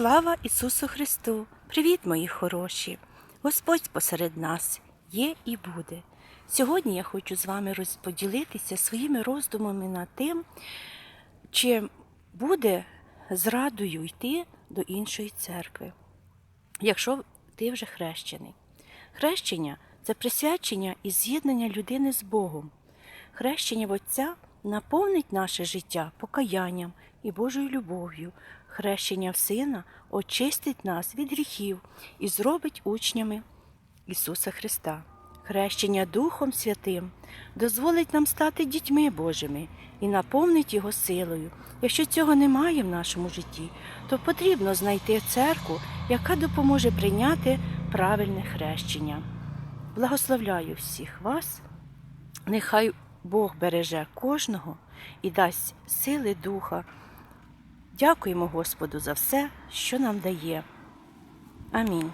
Слава Ісусу Христу! Привіт, мої хороші! Господь посеред нас є і буде. Сьогодні я хочу з вами розподілитися своїми роздумами над тим, чи буде зрадою йти до іншої церкви, якщо ти вже хрещений. Хрещення це присвячення і з'єднання людини з Богом. Хрещення в Отця наповнить наше життя покаянням і Божою любов'ю. Хрещення в Сина очистить нас від гріхів і зробить учнями Ісуса Христа. Хрещення Духом Святим дозволить нам стати дітьми Божими і наповнить Його силою. Якщо цього немає в нашому житті, то потрібно знайти церкву, яка допоможе прийняти правильне хрещення. Благословляю всіх вас. Нехай Бог береже кожного і дасть сили духа. Дякуємо Господу за все, що нам дає. Амінь.